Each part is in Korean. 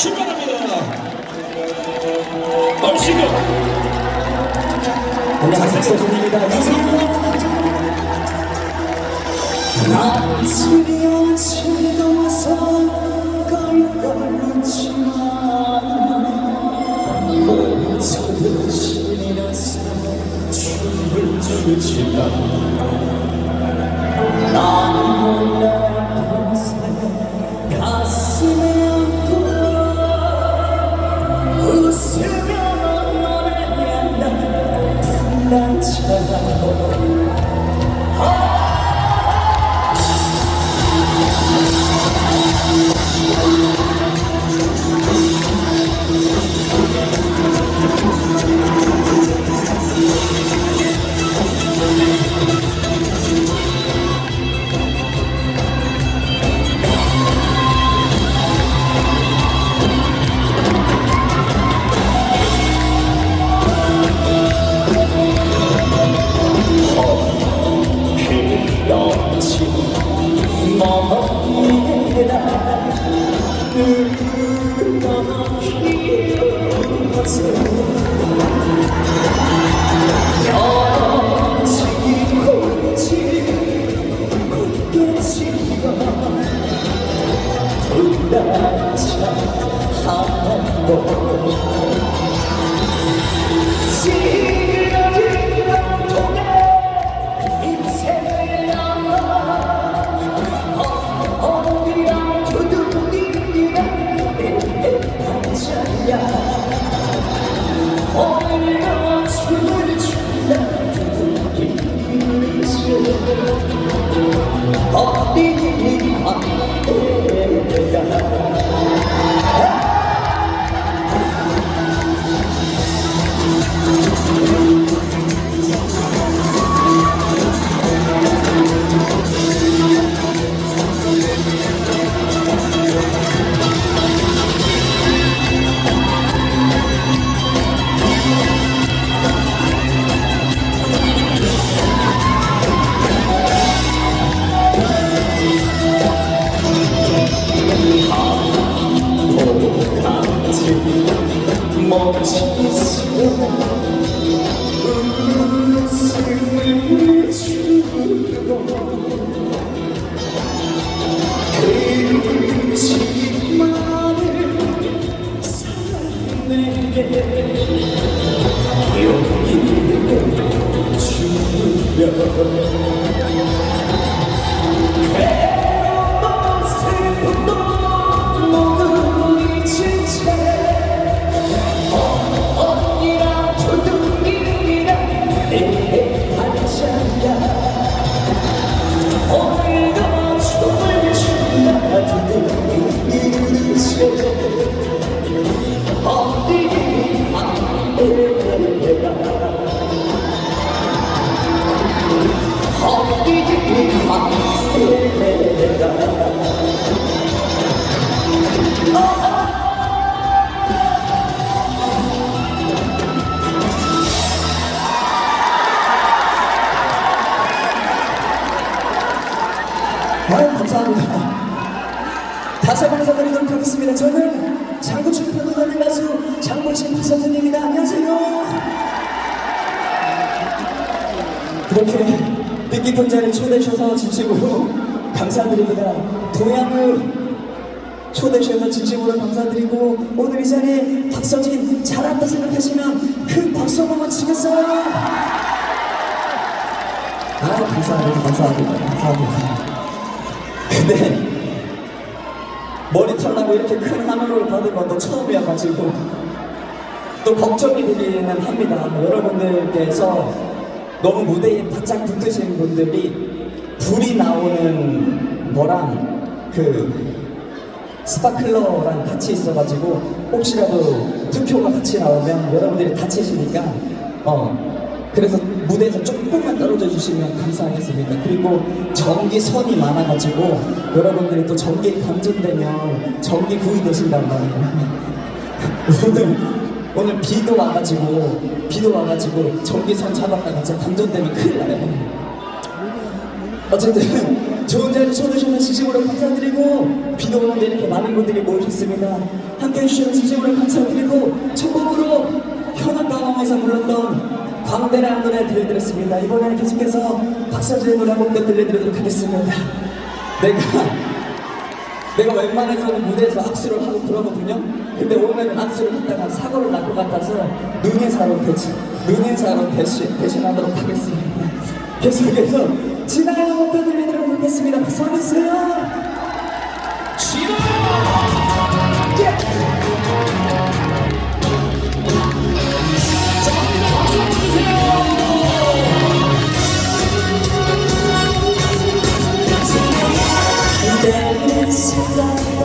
출발합니다. 얼씨구 안녕하세요. 아침이 아침도 와서 껄껄했지만 모처럼 신이 나서 춤을 추지만 나는 몰라 웃으며 너를 난 차가워 자리에 초대해 주셔서 진심으로 감사드립니다. 동양을 초대해 주셔서 진심으로 감사드리고 오늘 이 자리에 박서진 잘한다 생각하시면 큰 박수 한번 치겠어요. 아 감사합니다. 감사합니다. 감사합니다. 근데 머리 털라고 이렇게 큰 하늘을 받은 건 또 처음이어가지고 또 걱정이 되기는 합니다. 여러분들께서 너무 무대에 바짝 붙으신 분들이 불이 나오는 거랑 그 스파클러랑 같이 있어가지고 혹시라도 투표가 같이 나오면 여러분들이 다치시니까 어 그래서 무대에서 조금만 떨어져 주시면 감사하겠습니다. 그리고 전기선이 많아가지고 여러분들이 또 전기에 감전되면 전기 구이 되신단 말이에요. 오늘 비도 와가지고 비도 와가지고 전기선 잡았다가 진짜 감전되면 큰일 나요. 어쨌든 좋은 자리 초대해주셔서 진심으로 감사드리고 비도 오는데 이렇게 많은 분들이 모이셨습니다. 함께 해주셔서 진심으로 감사드리고 첫 곡으로 현악가왕에서 불렀던 광대라는 노래 들려드렸습니다. 이번에는 계속해서 박사주의 노래 한 곡도 들려드리도록 하겠습니다. 내가 내가 웬만해서는 무대에서 악수를 하고 그러거든요. 근데 오늘은 악수를 했다가 사고를 날 것 같아서 눈인사로 대신 눈인사로 대신 대신하도록 하겠습니다. 계속해서 진아의 목표 들려드리도록 하겠습니다. 박수 한번 주세요. 한때는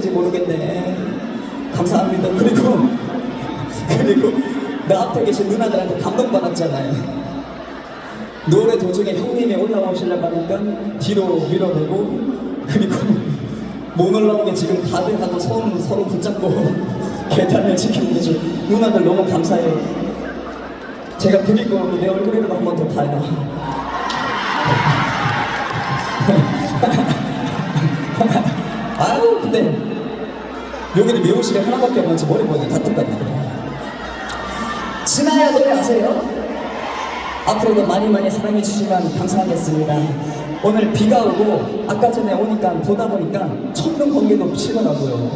다 밝으신지 모르겠네. 감사합니다. 그리고 그리고 내 앞에 계신 누나들한테 감동받았잖아요. 노래 도중에 형님이 올라오시려고 하니까 뒤로 밀어내고 그리고 못 올라오게 지금 다들 하고 손 서로 붙잡고 계단을 계죠 누나들 너무 감사해요. 제가 드릴 거고 내 얼굴이라도 한 번 더 봐요 여기는 미용실이 하나밖에 없는지 머리 모양이 다 똑같네 진아야 노래 아세요? 앞으로도 많이 많이 사랑해 주시면 감사하겠습니다 오늘 비가 오고 아까 전에 오니까 보다 보니까 천둥 번개도 치더라고요.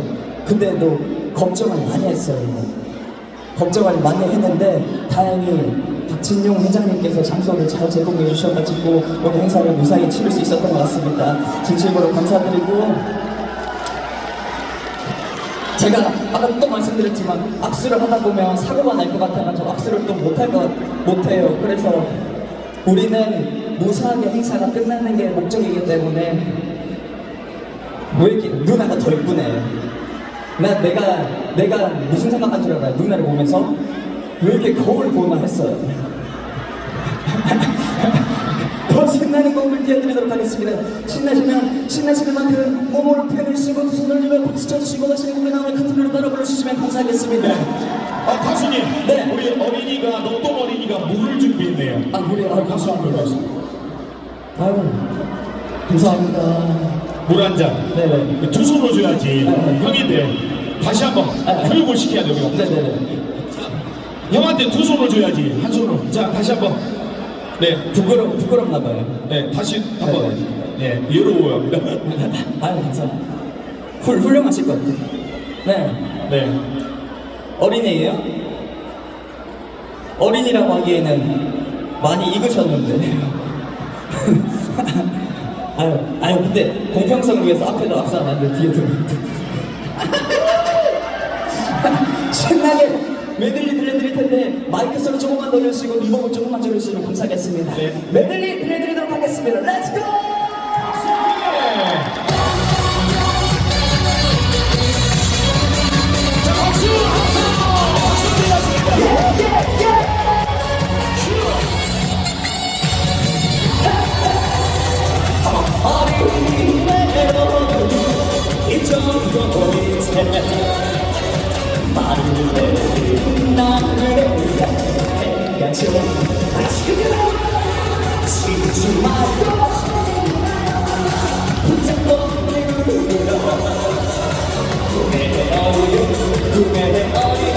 근데 도 걱정을 많이 했어요. 걱정을 많이 했는데 다행히 박진용 회장님께서 장소를 잘 제공해 주셔가지고 오늘 행사를 무사히 치를 수 있었던 것 같습니다. 진심으로 감사드리고 제가 아까 또 말씀드렸지만 악수를 하다 보면 사고가 날 것 같아가지고 악수를 또 못할 것 못해요. 그래서 우리는 무사하게 행사가 끝나는 게 목적이기 때문에 왜 이렇게 누나가 더 이쁘네. 나 내가 내가 무슨 생각한 줄 알아요? 누나를 보면서 왜 이렇게 거울 보나 했어요. 더 신나는 곡을 띄워드리도록 하겠습니다. 신나시면 신나시는 만큼 몸으로 표현을 쓰고 두 손을 들며 박수 쳐주시고 다시 곡에 나오는 큰 소리로 따라 불러주시면 감사하겠습니다. 아, 가수님. 네. 우리 어린이가, 너똥 어린이가 물을 준비했네요. 아 우리 아 가수 한 번, 가수. 아유 감사합니다. 물 한 잔. 네네. 두 손으로 줘야지. 네. 형인데. 다시 한 번. 네. 교육을 시켜야 돼, 우리가. 네네네. 형한테 두 손으로 줘야지. 한 손으로. 자, 다시 한 번. 네. 부끄러 부끄럽나 봐요. 네, 다시 한 번. 네, 예로워요. 아유 감사합니다. 훌 훌륭하실 것 같아요. 네. 네. 어린이에요? 어린이라고 하기에는 많이 익으셨는데. 아유, 아유, 근데 공평성을 위해서 앞에도 앞서 안 하는데 뒤에도. 신나게 메들리 들려드릴 텐데 마이크 소리 조금만 더 줄이시고 리버브 조금만 줄이시면 감사하겠습니다. 네. 메들리 들려드리도록 하겠습니다. 렛츠고! 이쪽으로 보일 텐데 말을 해 나를 해가 좀 다치고 치지 말고 붙잡고 내밀어 꿈의 어린 꿈의 어린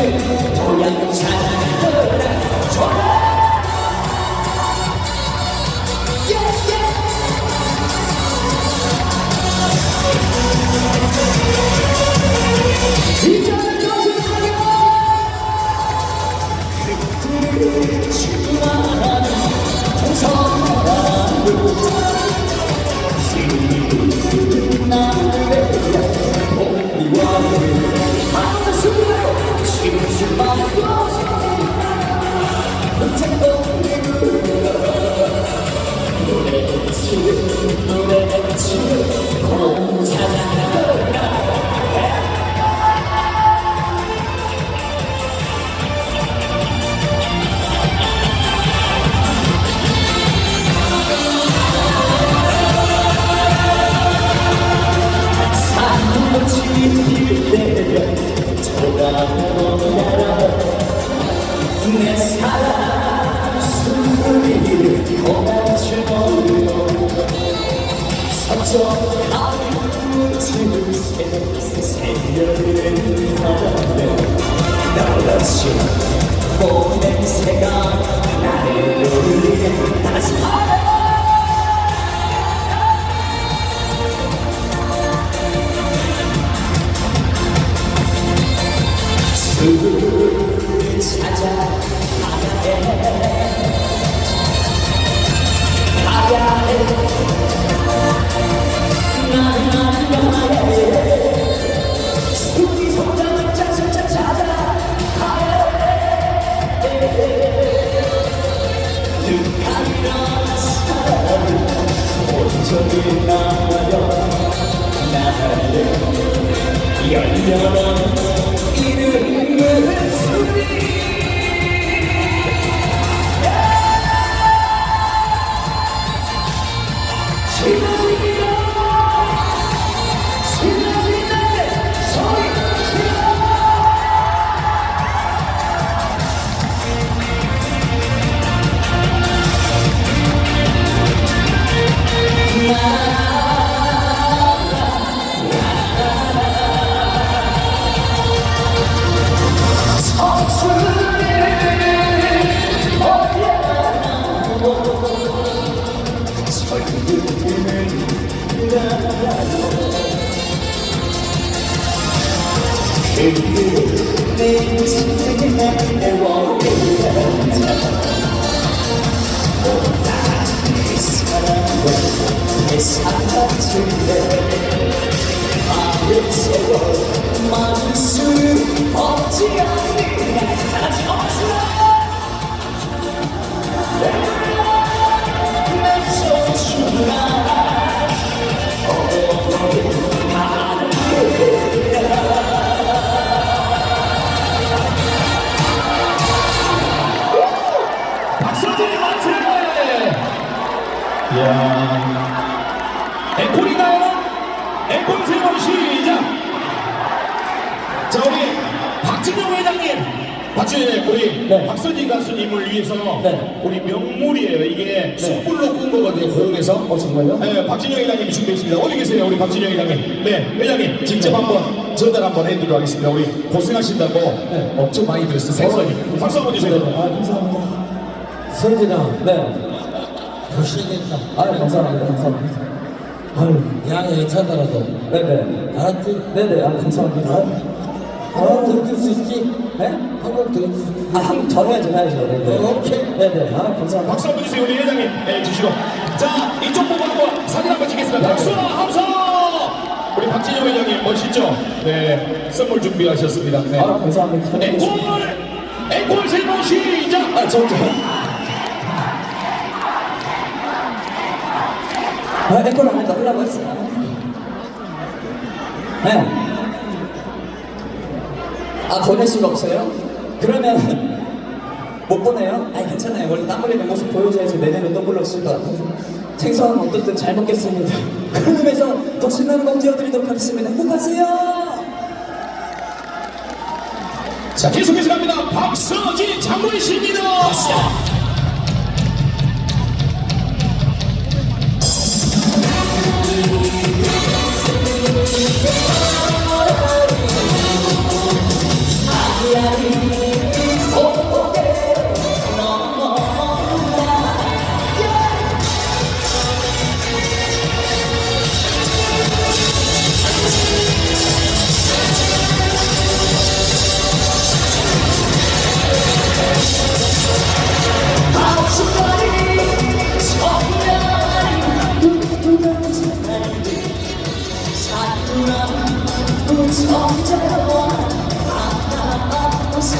나여 나를 열려 어 정말요? 네, 박진영 회장님이 준비했습니다. 어디 계세요, 우리 박진영 회장님? 네, 회장님 직접 한번 전달 한번 해드리도록 하겠습니다. 우리 고생하신다고 네. 엄청 많이 들었어요. 생선이. 박수 한번 주세요. 아 감사합니다 성진아, 네 고생했다. 아 감사합니다 감사합니다 아유 양이 괜찮더라도. 네네 알았지? 네네 아 감사합니다 한번 더 해줄 수 있지? 네? 한번 더 해줄 수 있지? 아한 전해야죠 해야죠 네네 어, 오케이. 네네 아 감사합니다 박수 한번 주세요, 우리 회장님. 네, 주시고. 자, 이쪽 보고 한번 사진 한번 찍겠습니다. 박수와 함성! 우리 박진영 회장님 멋있죠? 네, 선물 준비하셨습니다. 네. 아 감사합니다 앵콜! 앵콜 세번 시작! 아 저죠 아안 했다 하려고 했어요 네. 아 보낼 수가 없어요? 그러면 못 보내요? 아니 괜찮아요 원래 땀 흘리는 모습 보여줘야지 내년에 또 불러주실 것 같아서 생선 어떻든 잘 먹겠습니다 그런 의미에서 더 신나는 곡 띄워드리도록 하겠습니다 행복하세요 자, 계속해서 갑니다. 박서진 장군 씨입니다. 어쩌고 아무것도 없이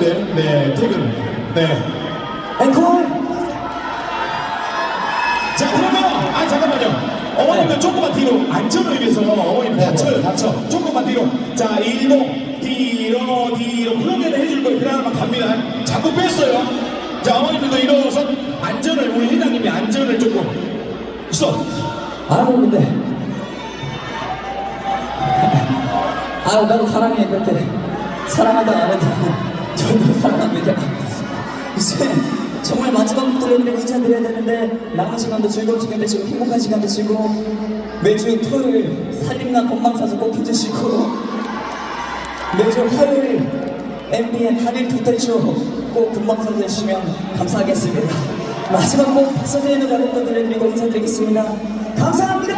것 같은데 네 퇴근. 네. 앵콜! 자 그러면 아 잠깐만요. 어머님들 조금만 뒤로 안전을 위해서 어머님 다쳐요 다쳐. 조금만 뒤로. 자 일동 뒤로 뒤로 그러면 해줄 거예요. 그러면 갑니다. 자꾸 뺐어요. 자 어머님들도 일어서 안전을 우리 회장님이 안전을 조금 있어. 아유 근데 아유 나도 사랑해 그렇게 사랑한다 안 해도 저도 사랑합니다. 이제 정말 마지막 곡 들려드리고 인사드려야 되는데 남은 시간도 즐거운 시간 되시고 행복한 시간 되시고 매주 토요일 살림나 건망사서 꼭 해주시고 매주 화요일 MBN 한일 토탈쇼 꼭 금방사 주시면 감사하겠습니다. 마지막 곡 박서진의 노래 또 들려드리고 인사드리겠습니다. 감사합니다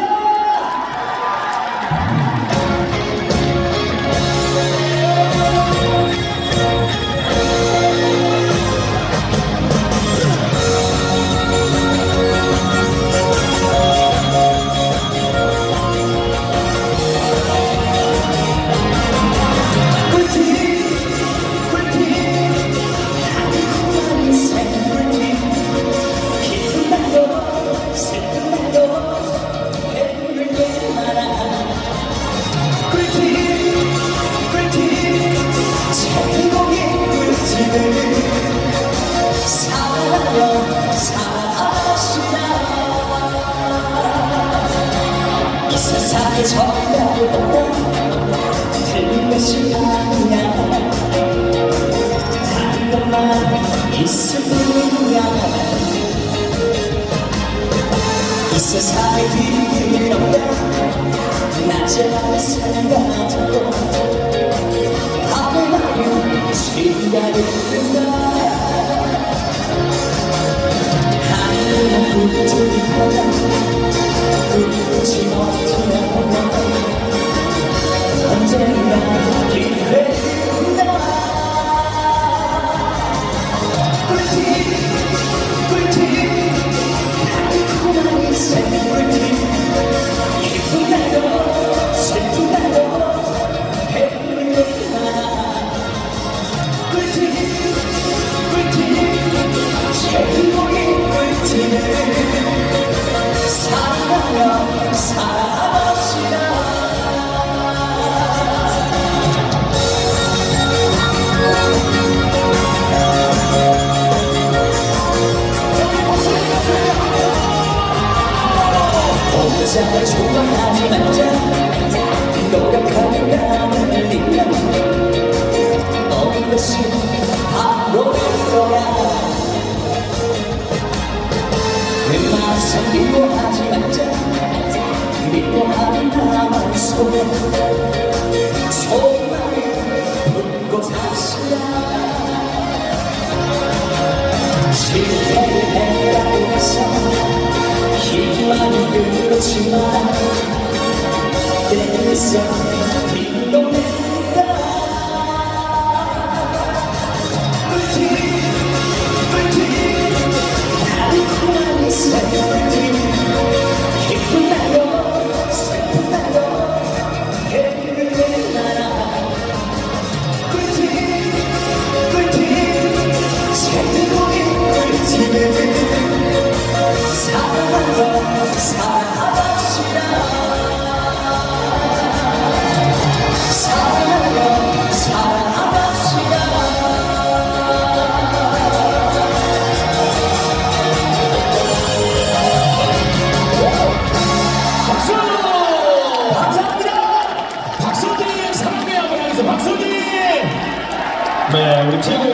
시간